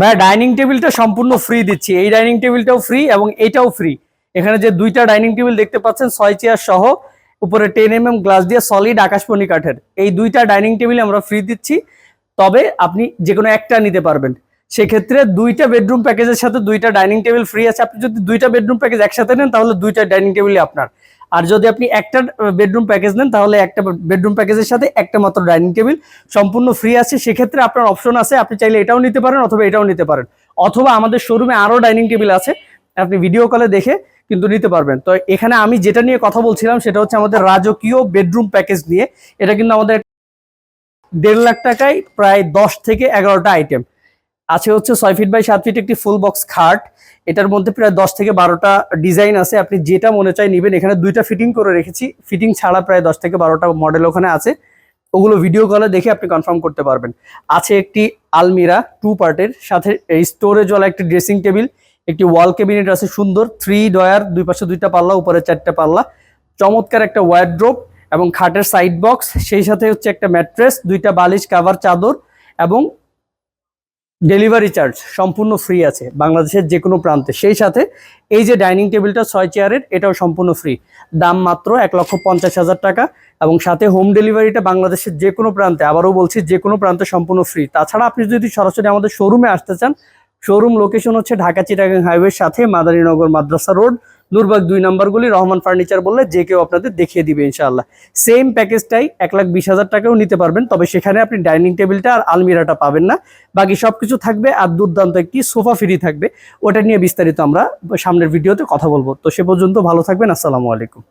ভাই ডাইনিং টেবিলটা সম্পূর্ণ ফ্রি দিচ্ছি। এই ডাইনিং টেবিলটাও ফ্রি এবং এটাও ফ্রি এখানে যে দুইটা ডাইনিং টেবিল দেখতে পাচ্ছেন, ছয় চেয়ার সহ, উপরে টেন এম এম গ্লাস দিয়ে সলিড আকাশমণি কাঠের। এই দুইটা ডাইনিং টেবিল আমরা ফ্রি দিচ্ছি। তবে আপনি যে কোনো একটা নিতে পারবেন। সেক্ষেত্রে দুইটা বেডরুম প্যাকেজের সাথে দুইটা ডাইনিং টেবিল ফ্রি আছে। আপনি যদি দুইটা বেডরুম প্যাকেজ একসাথে নেন, তাহলে দুইটা ডাইনিং টেবিলই আপনার। আর যদি আপনি একটা বেডরুম প্যাকেজ নেন, তাহলে একটা বেডরুম প্যাকেজের সাথে একটা মাত্র ডাইনিং টেবিল সম্পূর্ণ ফ্রি আছে। সেক্ষেত্রে আপনার অপশন আছে, আপনি চাইলে এটাও নিতে পারেন অথবা এটাও নিতে পারেন। অথবা আমাদের শোরুমে আরও ডাইনিং টেবিল আছে, আপনি ভিডিও কলে দেখে কিন্তু নিতে পারবেন। তো এখানে আমি যেটা নিয়ে কথা বলছিলাম, সেটা হচ্ছে আমাদের রাজকীয় বেডরুম প্যাকেজ নিয়ে। এটা কিন্তু আমাদের দেড় লাখ টাকায় প্রায় দশ থেকে এগারোটা আইটেম আছে হচ্ছে ছয় ফিট বাই সাত ফিট একটি ফুল বক্স খাট। এটার মধ্যে প্রায় দশ থেকে বারোটা ডিজাইন আছে। আপনি যেটা মনে চাই নেবেন, এখানে দুইটা ফিটিং করে রেখেছি। ফিটিং ছাড়া প্রায় দশ থেকে বারোটা মডেল ওখানে আছে। ওগুলো ভিডিও কলে দেখে আপনি কনফার্ম করতে পারবেন। আছে একটি আলমিরা টু পার্টের সাথে স্টোরেজ ওয়ালা একটি ড্রেসিং টেবিল একটি ওয়াল ক্যাবিনেট আছে সুন্দর থ্রি ডয়ার দুই পাশে দুইটা পাল্লা, উপরে চারটা পাল্লা। চমৎকার একটা ওয়ারড্রোপ এবং খাটের সাইড বক্স সেই সাথে হচ্ছে একটা ম্যাট্রেস দুইটা বালিশ কাভার চাদর এবং ডেলিভারি চার্জ সম্পূর্ণ ফ্রি আছে বাংলাদেশের যে কোনো প্রান্তে। সেই সাথে এই যে ডাইনিং টেবিলটা, ছয় চেয়ারের, এটাও সম্পূর্ণ ফ্রি। দাম মাত্র এক লক্ষ পঞ্চাশ হাজার টাকা এবং সাথে হোম ডেলিভারিটা বাংলাদেশের যে কোনো প্রান্তে, আবারও বলছি যে কোনো প্রান্তে সম্পূর্ণ ফ্রি। তাছাড়া আপনি যদি সরাসরি আমাদের শোরুমে আসতে চান, শোরুম লোকেশন হচ্ছে ঢাকা চিটাগাং হাইওয়ের সাথে মাদারীনগর মাদ্রাসা রোড নূরবাগ দুই নম্বরগুলি রহমান ফার্নিচার বললে যে কেউ আপনাদের দেখিয়ে দিবে ইনশাআল্লাহ। সেম প্যাকেজটাই এক লাখ বিশ হাজার টাকাও নিতে পারবেন, তবে সেখানে আপনি ডাইনিং টেবিলটা আর আলমিরাটা পাবেন না। বাকি সব কিছু থাকবে আর দুর্দান্ত একটি সোফা ফ্রি থাকবে। ওটা নিয়ে বিস্তারিত আমরা সামনের ভিডিওতে কথা বলব। তো সে পর্যন্ত ভালো থাকবেন, আসসালামু আলাইকুম।